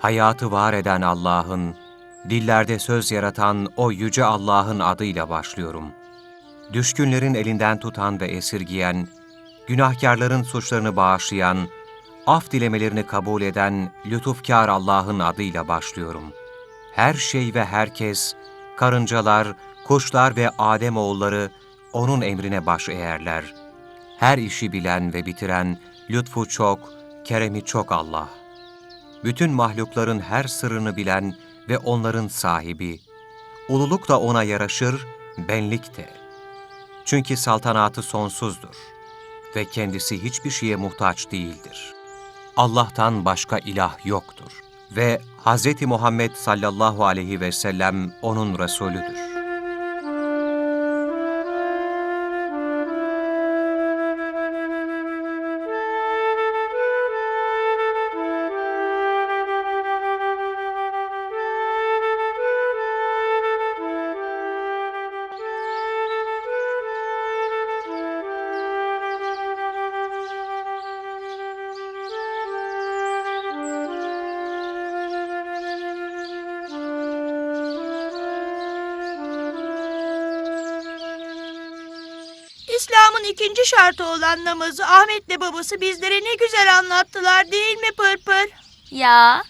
hayatı var eden Allah'ın, dillerde söz yaratan o yüce Allah'ın adıyla başlıyorum. Düşkünlerin elinden tutan ve esirgiyen, günahkarların suçlarını bağışlayan, af dilemelerini kabul eden lütufkar Allah'ın adıyla başlıyorum. Her şey ve herkes, karıncalar, kuşlar ve Adem oğulları O'nun emrine baş eğerler. Her işi bilen ve bitiren, lütfu çok, keremi çok Allah. Bütün mahlukların her sırrını bilen ve onların sahibi. Ululuk da O'na yaraşır, benlik de. Çünkü saltanatı sonsuzdur ve kendisi hiçbir şeye muhtaç değildir. Allah'tan başka ilah yoktur ve Hz. Muhammed sallallahu aleyhi ve sellem O'nun Resulüdür. İkinci şartı olan namazı Ahmet'le babası bizlere ne güzel anlattılar değil mi Pırpır? Ya.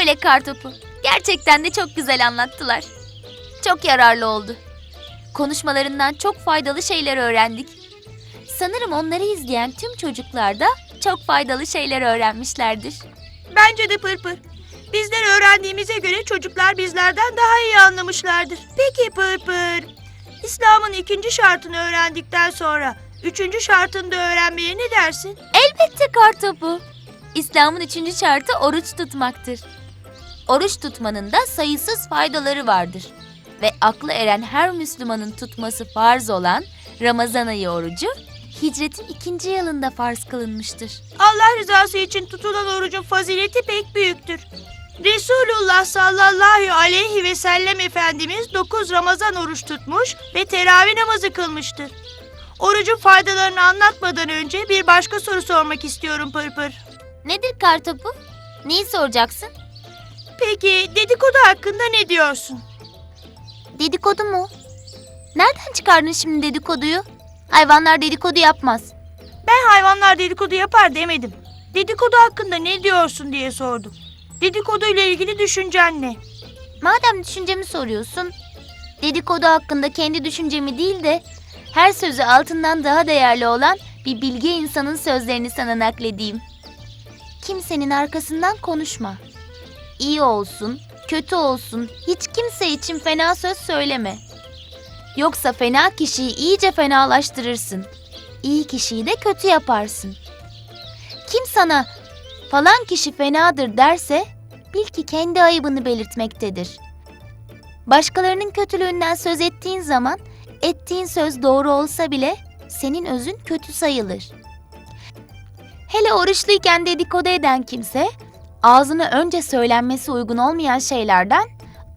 Öyle kartopu. Gerçekten de çok güzel anlattılar. Çok yararlı oldu. Konuşmalarından çok faydalı şeyler öğrendik. Sanırım onları izleyen tüm çocuklar da çok faydalı şeyler öğrenmişlerdir. Bence de Pırpır. Bizler öğrendiğimize göre çocuklar bizlerden daha iyi anlamışlardır. Peki Pırpır, İslam'ın ikinci şartını öğrendikten sonra üçüncü şartını da öğrenmeye ne dersin? Elbette kartopu. İslam'ın üçüncü şartı oruç tutmaktır. Oruç tutmanın da sayısız faydaları vardır. Ve aklı eren her Müslümanın tutması farz olan Ramazan ayı orucu, hicretin ikinci yılında farz kılınmıştır. Allah rızası için tutulan orucun fazileti pek büyüktür. Resulullah sallallahu aleyhi ve sellem Efendimiz 9 Ramazan oruç tutmuş ve teravih namazı kılmıştır. Orucun faydalarını anlatmadan önce bir başka soru sormak istiyorum Pırpır. Nedir kartopu? Neyi soracaksın? Peki dedikodu hakkında ne diyorsun? Dedikodu mu? Nereden çıkardın şimdi dedikoduyu? Hayvanlar dedikodu yapmaz. Ben hayvanlar dedikodu yapar demedim. Dedikodu hakkında ne diyorsun diye sordum. Dedikodu ile ilgili düşüncen ne? Madem düşüncemi soruyorsun, dedikodu hakkında kendi düşüncemi değil de her sözü altından daha değerli olan bir bilge insanın sözlerini sana nakledeyim. Kimsenin arkasından konuşma. İyi olsun, kötü olsun hiç kimse için fena söz söyleme. Yoksa fena kişiyi iyice fenalaştırırsın. İyi kişiyi de kötü yaparsın. Kim sana falan kişi fenadır derse bil ki kendi ayıbını belirtmektedir. Başkalarının kötülüğünden söz ettiğin zaman ettiğin söz doğru olsa bile senin özün kötü sayılır. Hele oruçluyken dedikodu eden kimse ağzını önce söylenmesi uygun olmayan şeylerden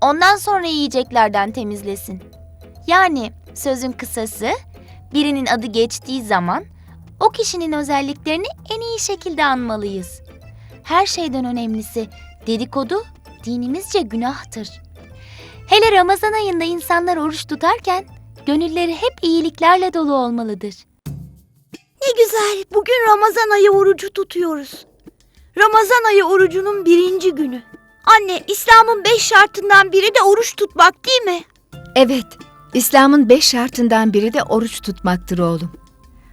ondan sonra yiyeceklerden temizlesin. Yani sözün kısası birinin adı geçtiği zaman o kişinin özelliklerini en iyi şekilde anmalıyız. Her şeyden önemlisi dedikodu dinimizce günahtır. Hele Ramazan ayında insanlar oruç tutarken gönülleri hep iyiliklerle dolu olmalıdır. Ne güzel. Bugün Ramazan ayı orucu tutuyoruz. Ramazan ayı orucunun birinci günü. Anne, İslam'ın beş şartından biri de oruç tutmak değil mi? Evet, İslam'ın beş şartından biri de oruç tutmaktır oğlum.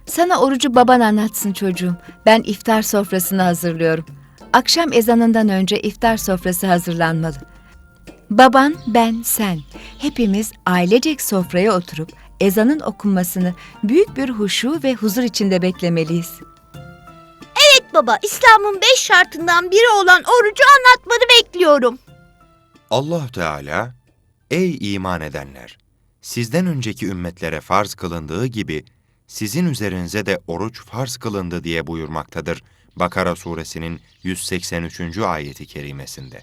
Sana orucu baban anlatsın çocuğum. Ben iftar sofrasını hazırlıyorum. Akşam ezanından önce iftar sofrası hazırlanmalı. Baban, ben, sen hepimiz ailecek sofraya oturup ezanın okunmasını büyük bir huşu ve huzur içinde beklemeliyiz. Evet baba, İslam'ın beş şartından biri olan orucu anlatmanı bekliyorum. Allah Teala, ey iman edenler! Sizden önceki ümmetlere farz kılındığı gibi sizin üzerinize de oruç farz kılındı diye buyurmaktadır Bakara suresinin 183. ayeti kerimesinde.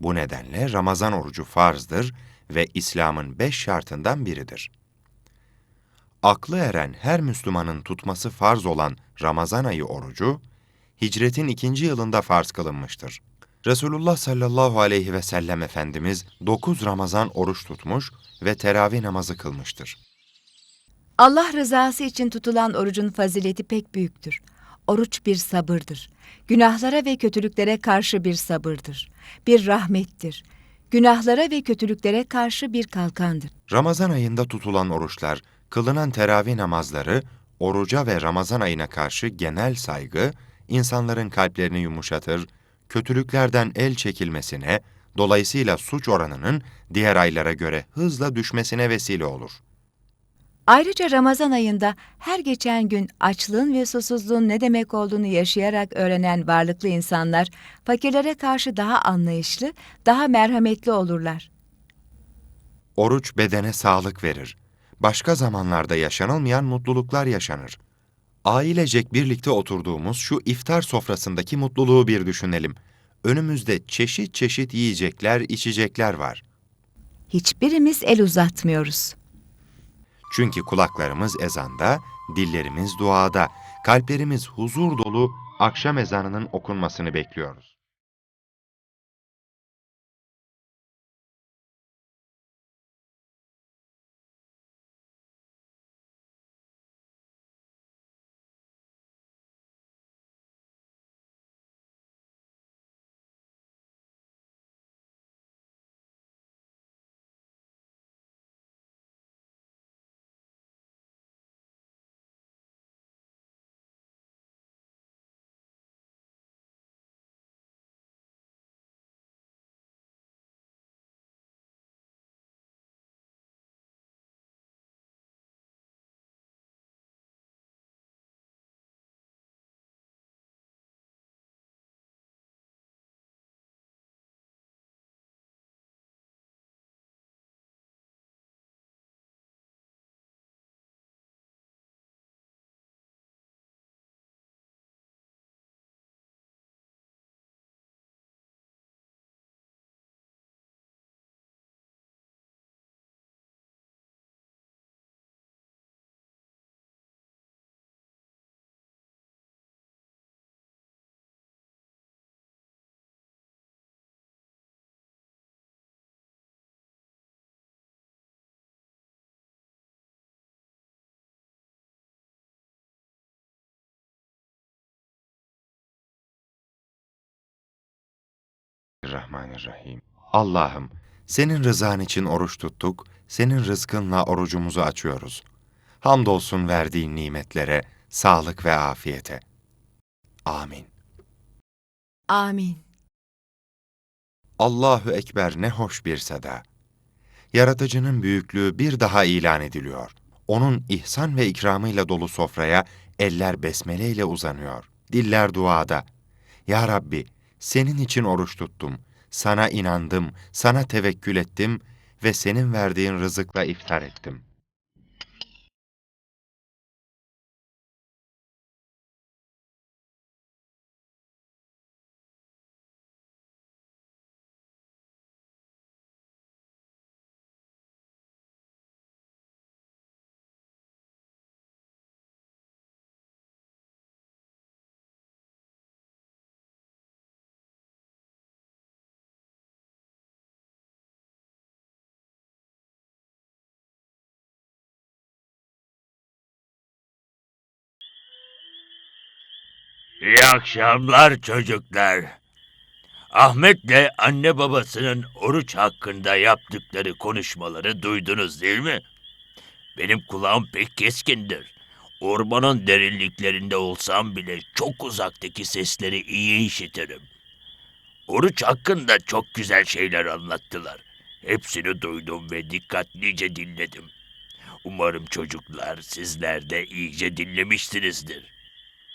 Bu nedenle Ramazan orucu farzdır ve İslam'ın beş şartından biridir. Aklı eren her Müslümanın tutması farz olan Ramazan ayı orucu, hicretin ikinci yılında farz kılınmıştır. Resulullah sallallahu aleyhi ve sellem Efendimiz 9 Ramazan oruç tutmuş ve teravih namazı kılmıştır. Allah rızası için tutulan orucun fazileti pek büyüktür. Oruç bir sabırdır. Günahlara ve kötülüklere karşı bir sabırdır. Bir rahmettir. Günahlara ve kötülüklere karşı bir kalkandır. Ramazan ayında tutulan oruçlar, kılınan teravih namazları, oruca ve Ramazan ayına karşı genel saygı, insanların kalplerini yumuşatır, kötülüklerden el çekilmesine, dolayısıyla suç oranının diğer aylara göre hızla düşmesine vesile olur. Ayrıca Ramazan ayında her geçen gün açlığın ve susuzluğun ne demek olduğunu yaşayarak öğrenen varlıklı insanlar, fakirlere karşı daha anlayışlı, daha merhametli olurlar. Oruç bedene sağlık verir. Başka zamanlarda yaşanılmayan mutluluklar yaşanır. Ailecek birlikte oturduğumuz şu iftar sofrasındaki mutluluğu bir düşünelim. Önümüzde çeşit çeşit yiyecekler, içecekler var. Hiçbirimiz el uzatmıyoruz. Çünkü kulaklarımız ezanda, dillerimiz duada, kalplerimiz huzur dolu akşam ezanının okunmasını bekliyoruz. Rahmanirrahim. Allah'ım, senin rızan için oruç tuttuk, senin rızkınla orucumuzu açıyoruz. Hamdolsun verdiğin nimetlere, sağlık ve afiyete. Amin. Amin. Allahu Ekber ne hoş bir seda. Yaratıcının büyüklüğü bir daha ilan ediliyor. Onun ihsan ve ikramıyla dolu sofraya eller besmele ile uzanıyor. Diller duada. Ya Rabbi, senin için oruç tuttum. Sana inandım, sana tevekkül ettim ve senin verdiğin rızıkla iftar ettim. İyi akşamlar çocuklar. Ahmet'le anne babasının oruç hakkında yaptıkları konuşmaları duydunuz değil mi? Benim kulağım pek keskindir. Ormanın derinliklerinde olsam bile çok uzaktaki sesleri iyi işitirim. Oruç hakkında çok güzel şeyler anlattılar. Hepsini duydum ve dikkatlice dinledim. Umarım çocuklar sizler de iyice dinlemişsinizdir.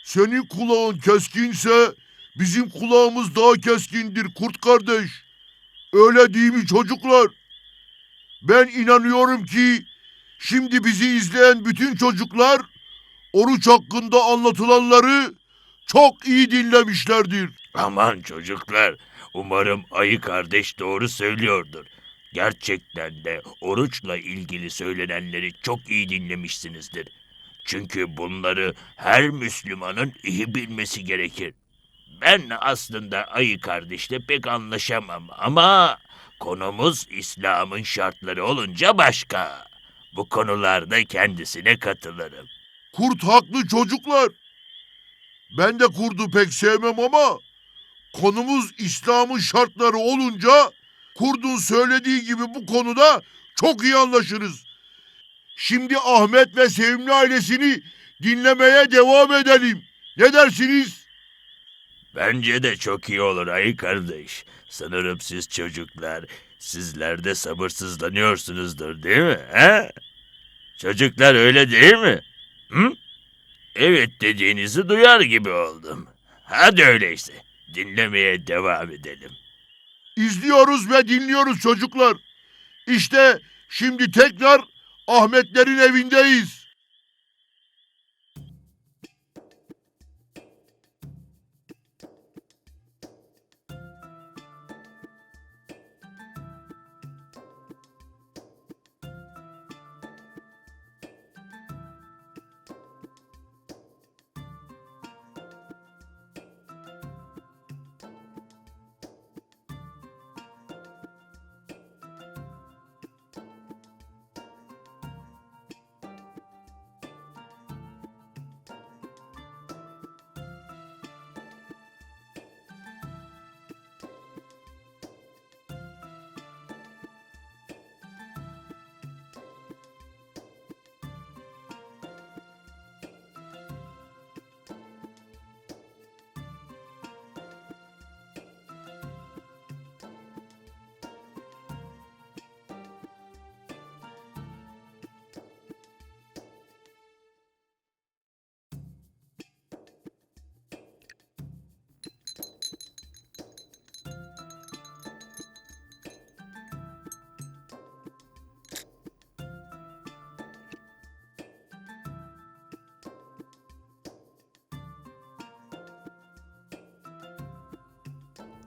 Senin kulağın keskinse bizim kulağımız daha keskindir kurt kardeş. Öyle değil mi çocuklar? Ben inanıyorum ki şimdi bizi izleyen bütün çocuklar oruç hakkında anlatılanları çok iyi dinlemişlerdir. Aman çocuklar, umarım ayı kardeş doğru söylüyordur. Gerçekten de oruçla ilgili söylenenleri çok iyi dinlemişsinizdir. Çünkü bunları her Müslümanın iyi bilmesi gerekir. Ben aslında ayı kardeşle pek anlaşamam ama konumuz İslam'ın şartları olunca başka. Bu konularda kendisine katılırım. Kurt haklı çocuklar. Ben de kurdu pek sevmem ama konumuz İslam'ın şartları olunca kurdun söylediği gibi bu konuda çok iyi anlaşırız. Şimdi Ahmet ve Sevimli ailesini dinlemeye devam edelim. Ne dersiniz? Bence de çok iyi olur ayı kardeş. Sanırım siz çocuklar, sizler de sabırsızlanıyorsunuzdur değil mi? He? Çocuklar öyle değil mi? Hı? Evet dediğinizi duyar gibi oldum. Hadi öyleyse dinlemeye devam edelim. İzliyoruz ve dinliyoruz çocuklar. İşte şimdi tekrar Ahmetlerin evindeyiz.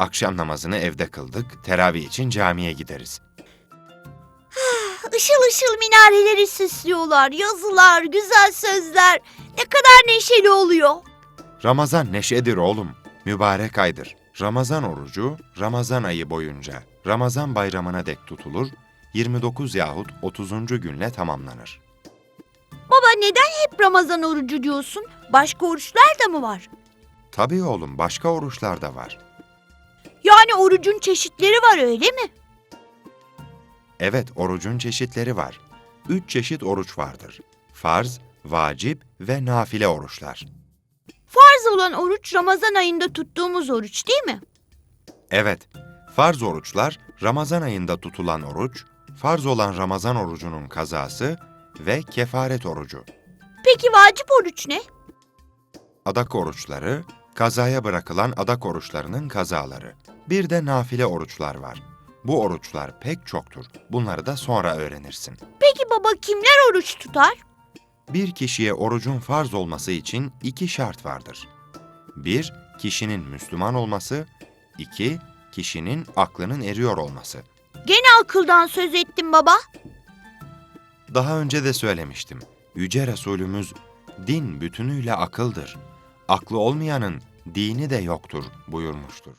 Akşam namazını evde kıldık, teravih için camiye gideriz. Işıl ışıl minareleri süslüyorlar. Yazılar, güzel sözler. Ne kadar neşeli oluyor. Ramazan neşedir oğlum, mübarek aydır. Ramazan orucu, Ramazan ayı boyunca, Ramazan bayramına dek tutulur, 29 yahut 30. günle tamamlanır. Baba neden hep Ramazan orucu diyorsun? Başka oruçlar da mı var? Tabii oğlum, başka oruçlar da var. Yani orucun çeşitleri var öyle mi? Evet, orucun çeşitleri var. Üç çeşit oruç vardır. Farz, vacip ve nafile oruçlar. Farz olan oruç Ramazan ayında tuttuğumuz oruç değil mi? Evet, farz oruçlar Ramazan ayında tutulan oruç, farz olan Ramazan orucunun kazası ve kefaret orucu. Peki vacip oruç ne? Adak oruçları, kazaya bırakılan adak oruçlarının kazaları. Bir de nafile oruçlar var. Bu oruçlar pek çoktur. Bunları da sonra öğrenirsin. Peki baba kimler oruç tutar? Bir kişiye orucun farz olması için iki şart vardır. Bir, kişinin Müslüman olması. iki kişinin aklının eriyor olması. Gene akıldan söz ettim baba. Daha önce de söylemiştim. Yüce Resulümüz, din bütünüyle akıldır. Aklı olmayanın dini de yoktur buyurmuştur.